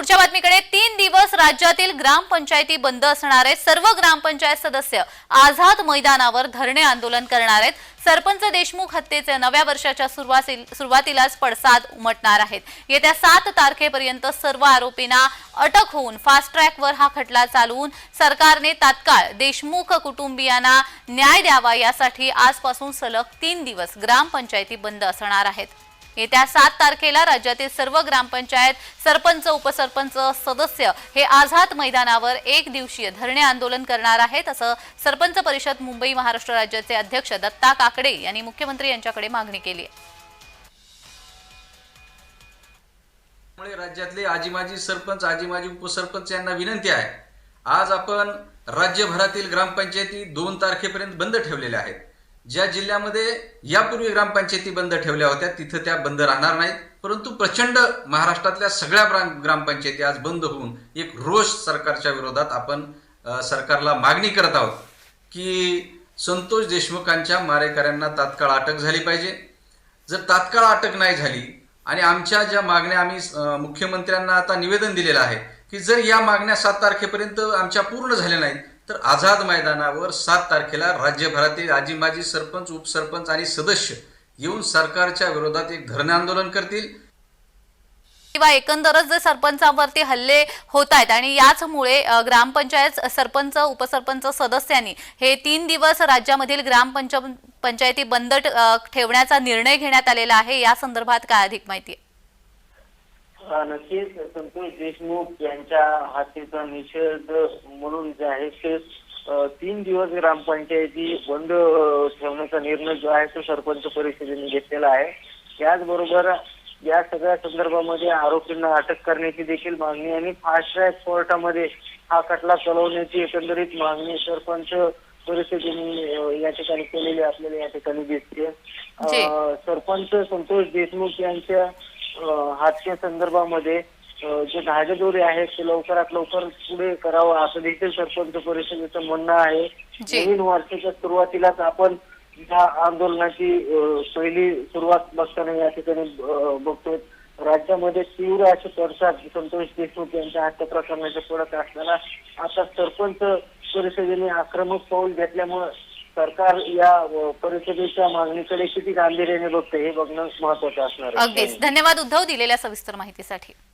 पुढच्या बातमीकडे तीन दिवस राज्यातील ग्रामपंचायती बंद असणार आहेत सर्व ग्रामपंचायत सदस्य आझाद मैदानावर धरणे आंदोलन करणार आहेत. सरपंच देशमुख हत्येचे नव्या वर्षाच्या सुरुवातीलाच पडसाद उमटणार आहेत. येत्या सात तारखेपर्यंत सर्व आरोपींना अटक होऊन फास्ट ट्रॅकवर हा खटला चालवून सरकारने तात्काळ देशमुख कुटुंबियांना न्याय द्यावा यासाठी आजपासून सलग तीन दिवस ग्रामपंचायती बंद असणार आहेत. येत्या सात तारखेला राज्यातील सर्व ग्रामपंचायत सरपंच उपसरपंच सदस्य हे आझाद मैदानावर एक दिवसीय धरणे आंदोलन करणार आहेत असं सरपंच परिषद मुंबई महाराष्ट्र राज्याचे अध्यक्ष दत्ता काकडे यांनी मुख्यमंत्री यांच्याकडे मागणी केली आहे. त्यामुळे राज्यातले आजी माजी सरपंच आजीमाजी उपसरपंच यांना विनंती आहे. आज आपण राज्यभरातील ग्रामपंचायती दोन तारखेपर्यंत बंद ठेवलेल्या आहेत. ज्या जिल्ह्यामध्ये यापूर्वी ग्रामपंचायती बंद ठेवल्या होत्या तिथं त्या बंद राहणार नाहीत. परंतु प्रचंड महाराष्ट्रातल्या सगळ्या ग्राम ग्रामपंचायती आज बंद होऊन एक रोष सरकारच्या विरोधात आपण सरकारला मागणी करत आहोत की संतोष देशमुखांच्या मारेकऱ्यांना तात्काळ अटक झाली पाहिजे. जर तात्काळ अटक नाही झाली आणि आमच्या ज्या मागण्या आम्ही मुख्यमंत्र्यांना आता निवेदन दिलेलं आहे की जर या मागण्या सात तारखेपर्यंत आमच्या पूर्ण झाल्या नाहीत तर आझाद मैदानावर सात तारखेला राज्यभरातील आजी माजी सरपंच उपसरपंच आणि सदस्य येऊन सरकारच्या विरोधात एक धरणे आंदोलन करतील. किंवा एकंदरच जे सरपंचावरती हल्ले होत आहेत आणि याचमुळे ग्रामपंचायत सरपंच उपसरपंच सदस्यांनी हे तीन दिवस राज्यामधील ग्रामपंच पंचायती बंद ठेवण्याचा निर्णय घेण्यात आलेला आहे. या संदर्भात काय अधिक माहिती आहे? नक्कीच. संतोष देशमुख यांच्या हत्येचा निषेध म्हणून जे आहे ते तीन दिवस ग्रामपंचायती बंद ठेवण्याचा निर्णय जो आहे तो सरपंच परिषदेने घेतलेला आहे. त्याचबरोबर या सगळ्या संदर्भामध्ये आरोपींना अटक करण्याची देखील मागणी आणि फास्ट ट्रॅक कोर्टामध्ये हा खटला चालवण्याची एकंदरीत मागणी सरपंच परिषदेने या ठिकाणी केलेली आपल्याला या ठिकाणी दिसते. सरपंच संतोष देशमुख यांच्या अ, हत्या संदर्भामध्ये जे धागेदोरे आहेत ते लवकरात लवकर पुढे करावं असं देखील सरपंच परिषदेचं म्हणणं आहे. नवीन वर्षाच्या सुरुवातीलाच आपण या आंदोलनाची पहिली सुरुवात बघताना या ठिकाणी बघतोय राज्यामध्ये तीव्र असे पडसाद संतोष देशमुख यांच्या हत्या प्रकरणाचे पडत असताना आता सरपंच परिषदेने आक्रमक पाऊल घेतल्यामुळे सरकार या परिस्थितीच्या परिषदेच्या मागणीकडे किती गांभीर्याने बघते हे बघणं महत्वाचं असणार आहे. अगदीच. धन्यवाद उद्धव दिलेल्या सविस्तर माहितीसाठी.